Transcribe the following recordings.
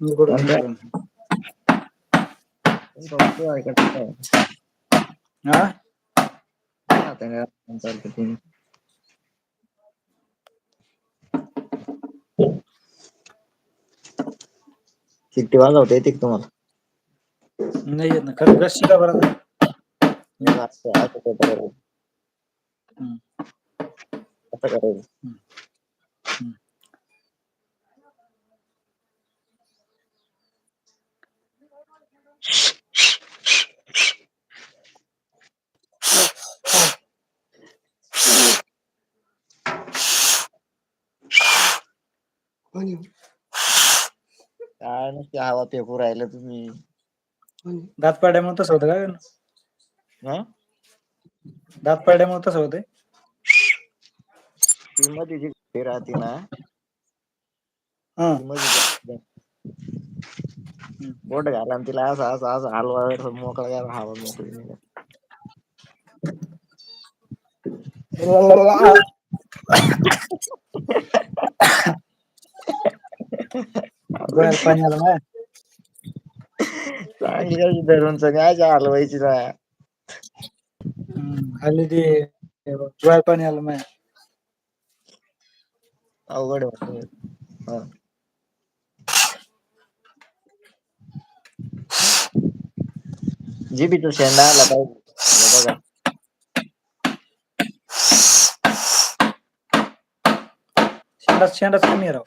मी कुठं कोणत्या? म्हणतो. हा शिट्टी वाजवता येते का तुम्हाला नाही येत ना खरं रस शिका बरं आता. असं असं काय करायचं हम्म. असं करायचं हम्म. काय नसते हवा फेकू राहिलं तुम्ही दात पाड्यामुळे तसं होतं काय हा दात पाड्यामुळे तसं होतंय. ती मध्ये जी घंटी राहते ना हा. ती मध्ये बोट घाला आणि तिला असं असं असं हलवा मोकळा करा, हवा मोकळी निघेल. पाणी आलं ना. चांगली अशी धरून सगळी अशी हलवायची ना. खाली ते पाणी आलं माझ्या अवघड आहे वाटतं. हा. जिबीचा शेंडा आला पाहिजे. बघा. शेंडाच शेंडाच कमी आहे राव.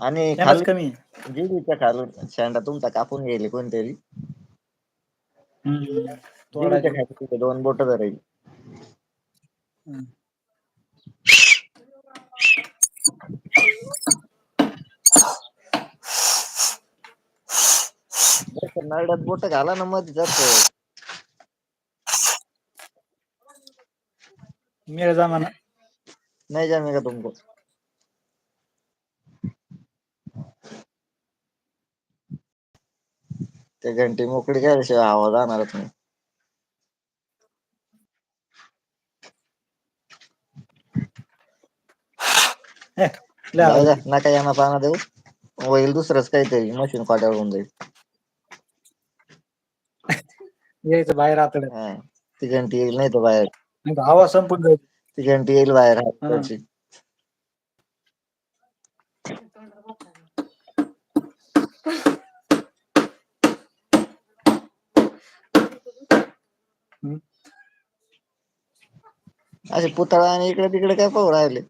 आणि शेंडाच खाली कमी आहे. जिबीच्या खालून शेंडा तुमचा कापून गेले कोणतरी. हम्म. तोडायचं. दोन बोट. जसं नरड्यात बोट घाला ना मध्ये जसं मेळ जमाना नाही जमेगा तुमको ते घंटी मोकळी केल्याशिवाय आवाज जाणारच नाही जाऊ आवाज द्या येतोय. नका यांना पाना देऊ होईल दुसरंच काहीतरी मशीन फाट्यावर होऊन जाईल यायचं बाहेर आतड्यात हा ती घंटी येईल नाही तर बाहेर नाही तर हवा संपून जाईल ती घंटी येईल बाहेर. हाताची. असे पुतळा आणि इकडे तिकडे काय पाहू राहिले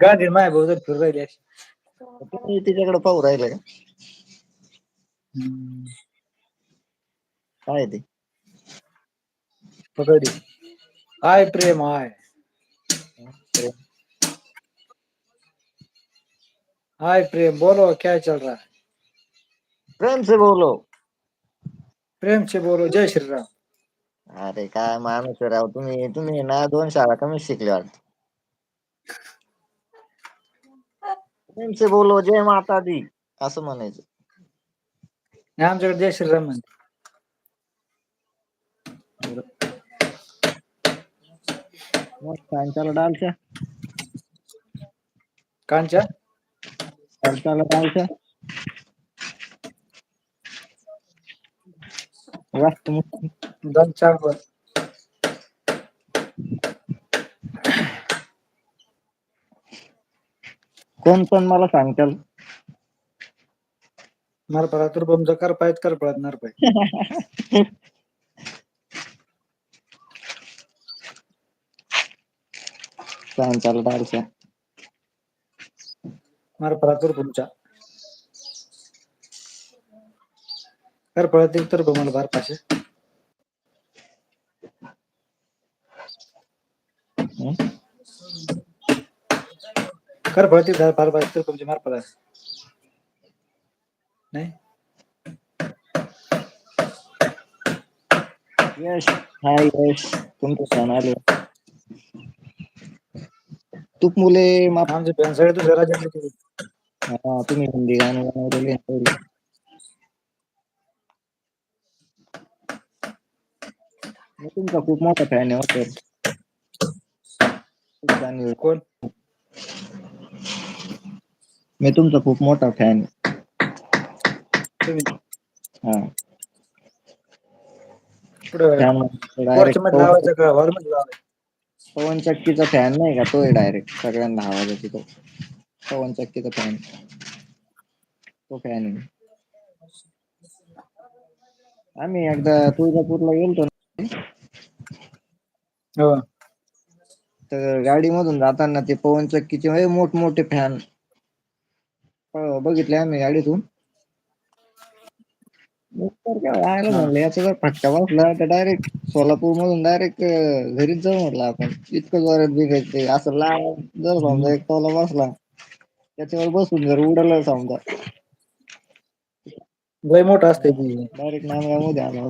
गाडी भाऊ फिरू राहिली अशी तुम्ही तिच्याकडे पाहू राहिले का? हम्म. काय ते? पकडी आय प्रेम आय प्रेम बोलो क्या चल रहा है? प्रेम से बोलो. प्रेम से बोलो जय श्री राम. अरे काय माणूस आहे राव तुम्ही तुम्ही ना दोन शाळा कमी शिकले वाटत. से बोलो जय माता दी असं म्हणायचं. आमच्याकडे जय श्रीराम म्हणते. डालच्या कांच्या? सांच्याला डालच्या दोन चार वर कोण पण मला सांगताल. नरपळा तर बमचा कर पायत कर पळत नरपाय सांच्याला डालच्या नरपळा तर तुमच्या कर पळत एक तर मला बार पाशे हं? कर पळती दहा फार पाहिजे तर नाही? यश हाय यश तुमचं सण आले. तूप मुले माप आमचे सगळे राज्यात हा तुम्ही हिंदी गाणं बनवलेले मी तुमचा खूप मोठा फॅन आहे हो सर कोण? मी तुमचा खूप मोठा फॅन तुम्ही हा. मध्ये पवन लावायचं का? हॉलमध्ये लावायचं पवन चक्कीचा फॅन नाही का? तो आहे डायरेक्ट सगळ्यांना आवाज येतो तो. पवन चक्कीचा फॅन तो फॅन आहे. आम्ही एकदा तुळजापूरला गेलतो ना. हो. तर गाडी मधून जाताना ते पवन चक्कीचे मोठमोठे फॅन बघितले आम्ही गाडीतून. हा म्हणलं याचा जर फटका बसला तर डायरेक्ट सोलापूर मधून डायरेक्ट घरीच जाऊ म्हटलं आपण. इतकं जोरात बिघायचं असं लांब जर. समजा एक टोला बसला त्याच्यावर बसून जर उडाला समजा. लय मोठं असतंय ती. डायरेक्ट नांगरामध्ये आला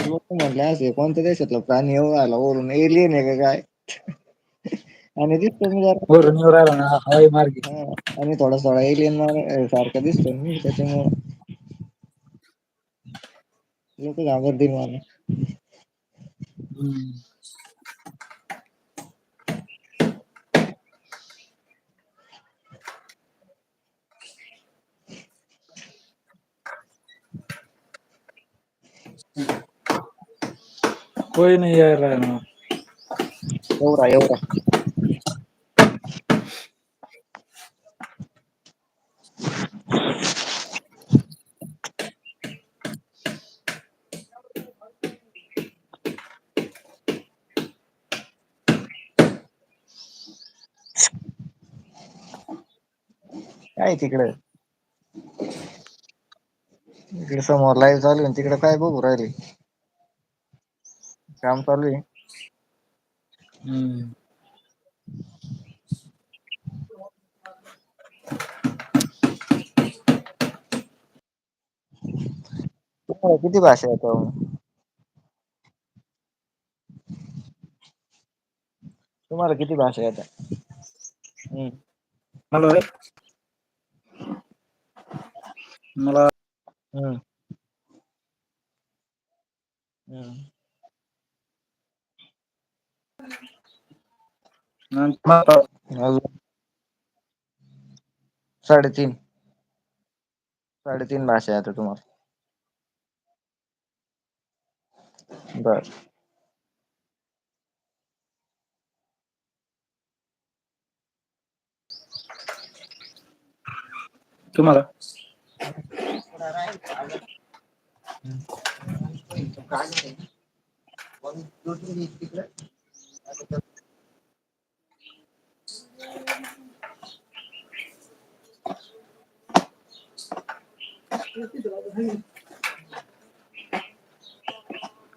लोक म्हटले असे कोणत्या देशातला प्राणी येऊ आला वरून एलियन आहे का काय? आणि दिसतो मी जरा. वरून येऊ राहिला ना. हवाई मार्गे. हा आणि थोडा थोडा एलियन सारखा दिसतो मी त्याच्यामुळं. लोक घाबरतील मला. हम्म. कोई नहीं यार रहा ना एवढा एवढा. काय तिकडं इकडे समोर लाईव्ह चालू आहे तिकडे काय बघू राहिले काम चालू आहे हम्म. तुम्हाला किती भाषा येतो तुम्हाला किती भाषा येतात हम्म. मला होय? मला हम्म. हम्म. अजून? साडेतीन. साडेतीन भाषा येतात तुम्हाला. बर. तुम्हाला?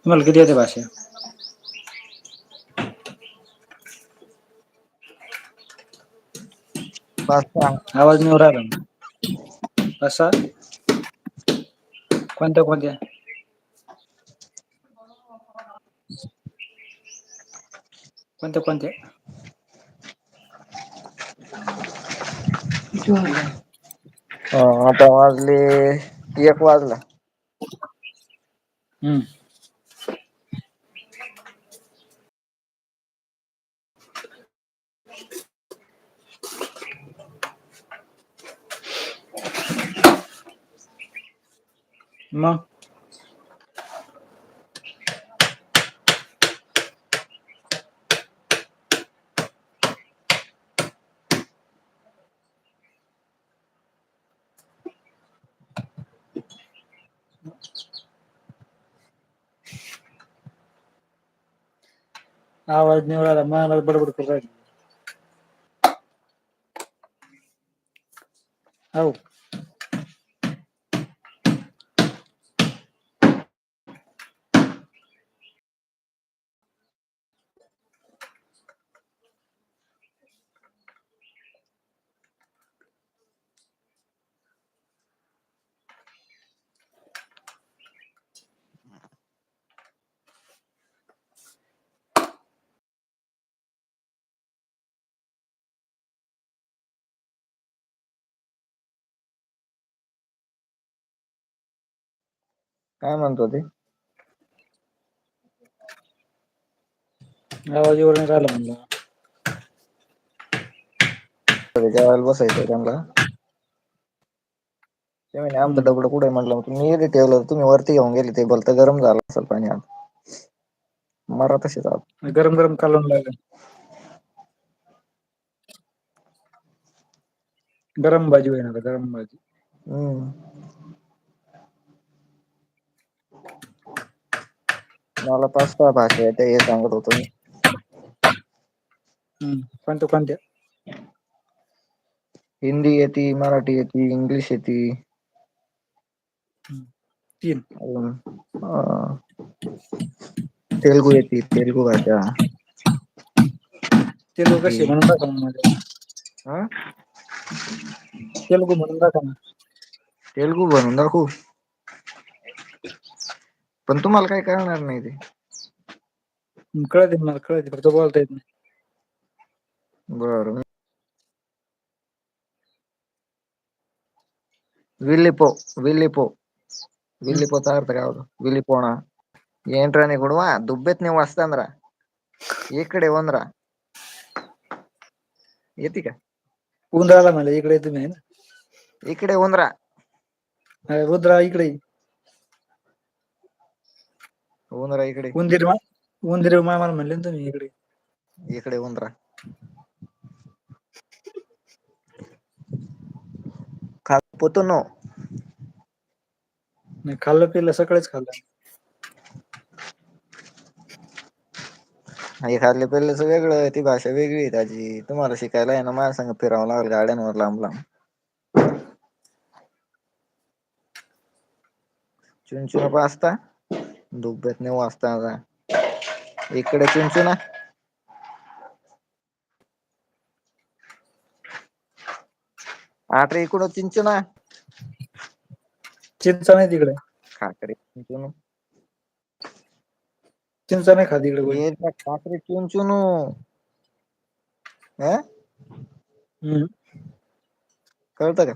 तुम्हाला किती येते भाषा? आवाज नाही राहिला. ना कसा कोणत्या कोणत्या कोणत्या कोणत्या हा आता वाजले एक वाजला हम्म मग आवाज नाही येऊ राहिला मला बडबड करू राहिली हो काय म्हणतो ते? आवाज येऊ नाही म्हणलं जेवायला बसायचंय त्यांना. ते म्हणे आमचं डबड कुठे म्हटलं मी येथे ठेवलं तुम्ही वरती घेऊन गेले ते भलत गरम झालं असल पाणी आता मरा तशीच आत गरम गरम कालवून लागल. गरम बाजी होई ना गरम बाजी हम्म. मला पाच सहा भाषा येत हे सांगत होतो मी. हम्म कोणत्या कोणत्या हिंदी येती मराठी येती इंग्लिश येती. तीन. अ तेलगू येती तेलगू भाषा. तेलगू कशी म्हणून दाखव ना हा? तेलगू म्हणून दाखव ना. तेलगू बनवून दाखवू? पण तुम्हाला काही करणार नाही ते. कळते मला कळते फक्त बोलता येत नाही. बर. विलिपो विलिपो विलिपोचा अर्थ काय होतो? विलिपोणा एंट्राने गुडवा दुब्बेत नाही वाचता ना इकडे वंदरा येते का? उंदराला म्हणलं इकडे तुम्ही इकडे उंदरा रुद्रा इकडे. उंदरा इकडे. उंदीर मा उंदीर मामाला म्हणले ना तुम्ही इकडे. इकडे उंदरा. पोतनो नाही खाल्लं पिलं सकाळीच खाल्लं. हे खाल्ले पल्लेच वेगळं ती भाषा वेगळी आहे त्याची तुम्हाला शिकायला आहे ना माझ्या संग फिरावं लागल गाड्यांवर लांब लांब. चुन चुन पास्ता. दुब्यात नाही वाजता आता. इकडे चुनचुना आट्रे इकडं चिंचुना चिंचा नाही तिकडे. खाकरे चुनचुनो चिंचा नाही खात इकडे कोणी. ये खाकरे चुनचुनो अं हम्म. कळतं का?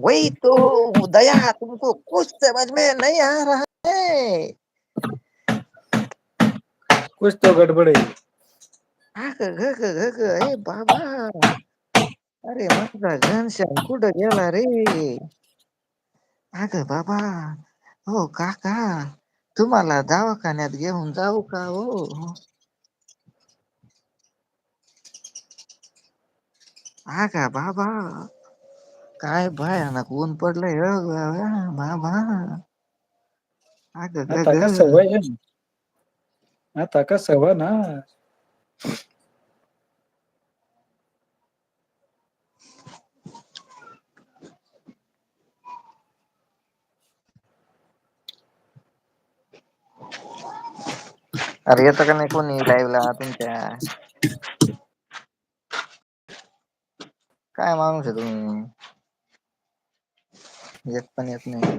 वही तो दया तुमको कुछ समझ में नहीं आ रहा है। कुछ तो गडबड। ए बाबा। अरे माझा घनश्याम कुठं गेला रे। अग बाबा। हो काका तुम्हाला दवाखान्यात घेऊन जाऊ का हो? का बाबा। काय भयानक ऊन पडलंय हो बाबा अग ग आता ग का सवय आहे ना आता का सवय ना अरे येतं का नाही कोणी लाईव्हला तुमच्या काय माणूस आहे तुम्ही येत पण येत नाही.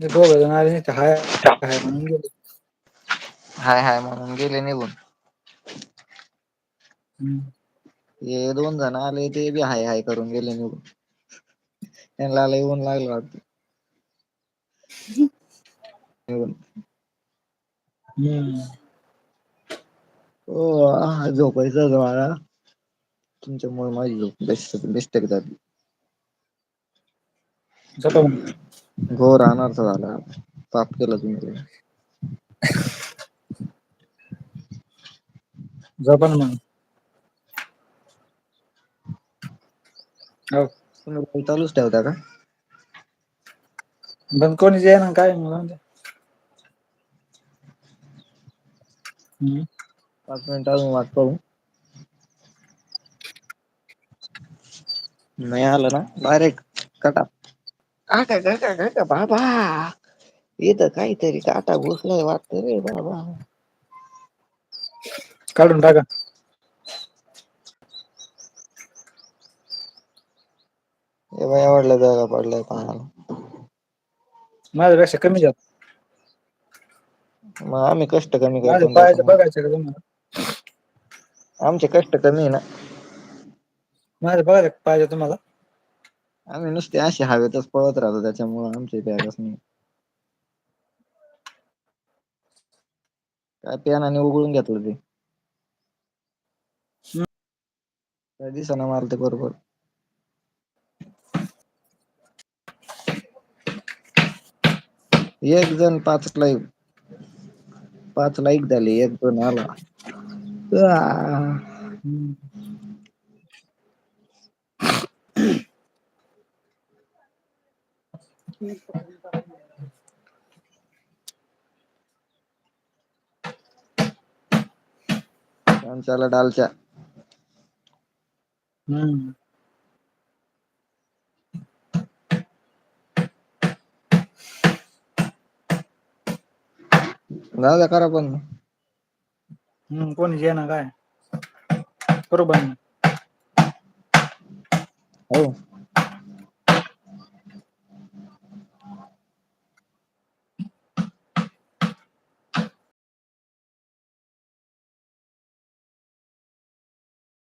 ते दोघं जण आले नाही हाय हाय म्हणून गेले. हाय हाय म्हणून गेले निघून. हम्म. हे दोन जण आले ते बी हाय हाय करून गेले निघून. त्यांना लय ऊन लागलं वाटतं. निघून. हम्म. हो झोपायचं होत मला तुमच्यामुळे माझी झोप बेस्ट डिस्टर्ब झाली झोपा मग घोर अनर्थ झाला पाप केलं तुम्ही झोपा ना मग तुम्ही चालूच ठेवता का बंद कोणीच येईना काय मग हम्म पाच मिनिट अजून वाट पाहू नाही आलं ना? डायरेक्ट कटा. आ का का का का बाबा. इथं काहीतरी काटा घुसलाय वाटतं रे बाबा. काढून टाका. हे बाई आवडलं जागा पडलंय पाहाला माझ्यापेक्षा कमी जात मग आम्ही कष्ट कमी माझ्या करतो पायाचं बघायचं का तुम्हाला? आमचे कष्ट कमी आहे ना. माझं बघा पाहिजे तुम्हाला आम्ही नुसते असे हवेतच पळत राहतो त्याच्यामुळे आमची बॅगच नाही काय पेनाने उघडून घेतलं ते हम्म. काय दिसेना मला ते बरोबर एक जण पाच लाईक पाच लाईक झाले एक जण आला आ. हम्म. चमचाला डालच्या हम्म. जाऊ द्या करा बंद हम्म कोणी ये ना काय. करू बंद हो.